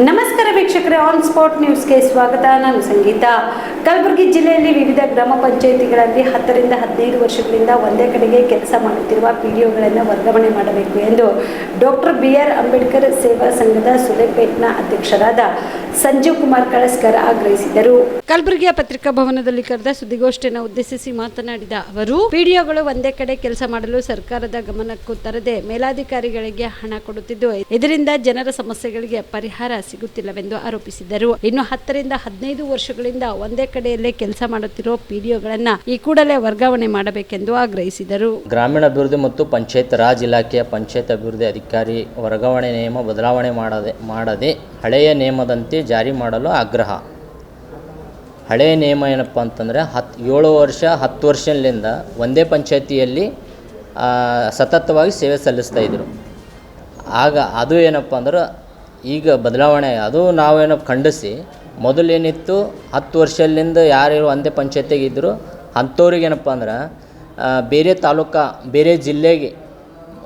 ನಮಸ್ಕಾರ ವೀಕ್ಷಕರೇ on spot ನ್ಯೂಸ್ಗೆ ಸ್ವಾಗತ. ನಾನು ಸಂಗೀತ. ಕಲಬುರಗಿ ಜಿಲ್ಲೆಯಲ್ಲಿ ವಿವಿಧ ಗ್ರಾಮ ಪಂಚಾಯಿತಿಗಳಲ್ಲಿ ಹತ್ತರಿಂದ ಹದಿನೈದು ವರ್ಷಗಳಿಂದ ಒಂದೇ ಕಡೆಗೆ ಕೆಲಸ ಮಾಡುತ್ತಿರುವ ಪಿ ಡಿ ಒಗಳನ್ನು ವರ್ಗಾವಣೆ ಮಾಡಬೇಕು ಎಂದು ಡಾಕ್ಟರ್ ಬಿ ಆರ್ ಅಂಬೇಡ್ಕರ್ ಸೇವಾ ಸಂಘದ ಸುಲೇಪೇಟ್ನ ಅಧ್ಯಕ್ಷರಾದ ಸಂಜೀವ್ ಕುಮಾರ್ ಕಳಸ್ಕರ್ ಆಗ್ರಹಿಸಿದರು. ಕಲಬುರಗಿಯ ಪತ್ರಿಕಾ ಭವನದಲ್ಲಿ ಕರೆದ ಸುದ್ದಿಗೋಷ್ಠಿಯನ್ನು ಉದ್ದೇಶಿಸಿ ಮಾತನಾಡಿದ ಅವರು ಪಿಡಿಒಗಳು ಒಂದೇ ಕಡೆ ಕೆಲಸ ಮಾಡಲು ಸರ್ಕಾರದ ಗಮನಕ್ಕೂ ತರದೆ ಮೇಲಾಧಿಕಾರಿಗಳಿಗೆ ಹಣ ಕೊಡುತ್ತಿದ್ದು ಇದರಿಂದ ಜನರ ಸಮಸ್ಯೆಗಳಿಗೆ ಪರಿಹಾರ ಸಿಗುತ್ತಿಲ್ಲವೆಂದು ಆರೋಪಿಸಿದರು. ಇನ್ನು ಹತ್ತರಿಂದ ಹದಿನೈದು ವರ್ಷಗಳಿಂದ ಒಂದೇ ಕಡೆಯಲ್ಲೇ ಕೆಲಸ ಮಾಡುತ್ತಿರುವ ಪಿಡಿಒಗಳನ್ನ ಈ ಕೂಡಲೇ ವರ್ಗಾವಣೆ ಮಾಡಬೇಕೆಂದು ಆಗ್ರಹಿಸಿದರು. ಗ್ರಾಮೀಣ ಅಭಿವೃದ್ಧಿ ಮತ್ತು ಪಂಚಾಯತ್ ರಾಜ್ ಇಲಾಖೆಯ ಪಂಚಾಯತ್ ಅಭಿವೃದ್ಧಿ ಅಧಿಕಾರಿ ವರ್ಗಾವಣೆ ನಿಯಮ ಬದಲಾವಣೆ ಮಾಡದೆ ಮಾಡದೆ ಹಳೆಯ ನಿಯಮದಂತೆ ಜಾರಿ ಮಾಡಲು ಆಗ್ರಹ. ಹಳೆಯ ನಿಯಮ ಏನಪ್ಪ ಅಂತಂದರೆ ಹತ್ತು ಏಳು ವರ್ಷ, ಹತ್ತು ವರ್ಷದಿಂದ ಒಂದೇ ಪಂಚಾಯತಿಯಲ್ಲಿ ಸತತವಾಗಿ ಸೇವೆ ಸಲ್ಲಿಸ್ತಾ ಇದ್ದರು ಆಗ ಅದು ಏನಪ್ಪ ಅಂದ್ರೆ ಈಗ ಬದಲಾವಣೆ, ಅದು ನಾವೇನೋ ಖಂಡಿಸಿ ಮೊದಲೇನಿತ್ತು ಹತ್ತು ವರ್ಷದಿಂದ ಯಾರು ಒಂದೇ ಪಂಚಾಯತಿಗೆ ಇದ್ದರು ಅಂಥವ್ರಿಗೆ ಏನಪ್ಪ ಅಂದ್ರೆ ಬೇರೆ ತಾಲೂಕಾ, ಬೇರೆ ಜಿಲ್ಲೆಗೆ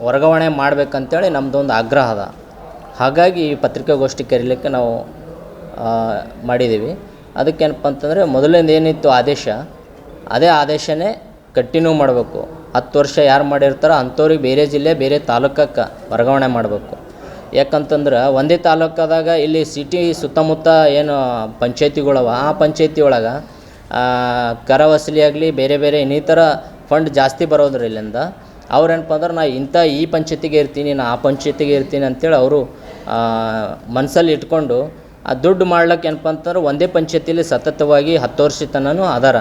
ವರ್ಗಾವಣೆ ಮಾಡಬೇಕಂತೇಳಿ ನಮ್ಮದೊಂದು ಆಗ್ರಹ ಅದ. ಹಾಗಾಗಿ ಈ ಪತ್ರಿಕಾಗೋಷ್ಠಿ ಕರೀಲಿಕ್ಕೆ ನಾವು ಮಾಡಿದ್ದೀವಿ. ಅದಕ್ಕೇನಪ್ಪ ಅಂತಂದರೆ ಮೊದಲಿಂದ ಏನಿತ್ತು ಆದೇಶ, ಅದೇ ಆದೇಶನೇ ಕಂಟಿನ್ಯೂ ಮಾಡಬೇಕು. ಹತ್ತು ವರ್ಷ ಯಾರು ಮಾಡಿರ್ತಾರೋ ಅಂಥವ್ರಿಗೆ ಬೇರೆ ಜಿಲ್ಲೆ, ಬೇರೆ ತಾಲೂಕಕ್ಕೆ ವರ್ಗಾವಣೆ ಮಾಡಬೇಕು. ಯಾಕಂತಂದ್ರೆ ಒಂದೇ ತಾಲೂಕದಾಗ ಇಲ್ಲಿ ಸಿಟಿ ಸುತ್ತಮುತ್ತ ಏನು ಪಂಚಾಯತಿಗಳವ, ಆ ಪಂಚಾಯತಿ ಒಳಗೆ ಕರ ಆಗಲಿ, ಬೇರೆ ಬೇರೆ ಇನ್ನಿತರ ಫಂಡ್ ಜಾಸ್ತಿ ಬರೋದ್ರ ಇಲ್ಲಿಂದ ಅವ್ರೇನಪ್ಪ ಅಂದ್ರೆ ನಾ ಇಂಥ ಈ ಪಂಚಾಯತಿಗೆ ಇರ್ತೀನಿ, ನಾ ಆ ಪಂಚಾಯತಿಗೆ ಇರ್ತೀನಿ ಅಂತೇಳಿ ಅವರು ಮನಸ್ಸಲ್ಲಿ ಇಟ್ಕೊಂಡು ಆ ದುಡ್ಡು ಮಾಡ್ಲಿಕ್ಕೆ ಏನಪ್ಪ ಅಂತಂದ್ರೆ ಒಂದೇ ಪಂಚಾಯತಿಲಿ ಸತತವಾಗಿ ಹತ್ತು ವರ್ಷ ತನಕ ಅದಾರ.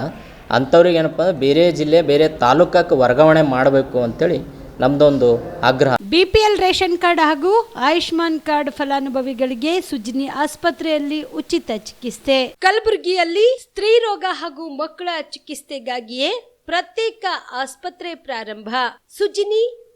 ಅಂಥವ್ರಿಗೆ ಏನಪ್ಪ ಬೇರೆ ಜಿಲ್ಲೆ, ಬೇರೆ ತಾಲೂಕಕ್ಕೆ ವರ್ಗಾವಣೆ ಮಾಡಬೇಕು ಅಂತೇಳಿ ನಮ್ದೊಂದು ಆಗ್ರಹ. ಬಿಪಿಎಲ್ ರೇಷನ್ ಕಾರ್ಡ್ ಹಾಗೂ ಆಯುಷ್ಮಾನ್ ಕಾರ್ಡ್ ಫಲಾನುಭವಿಗಳಿಗೆ ಸುಜಿನಿ ಆಸ್ಪತ್ರೆಯಲ್ಲಿ ಉಚಿತ ಚಿಕಿತ್ಸೆ. ಕಲಬುರಗಿಯಲ್ಲಿ ಸ್ತ್ರೀ ರೋಗ ಹಾಗೂ ಮಕ್ಕಳ ಚಿಕಿತ್ಸೆಗಾಗಿಯೇ ಪ್ರತ್ಯೇಕ ಆಸ್ಪತ್ರೆ ಪ್ರಾರಂಭ. ಸುಜಿನಿ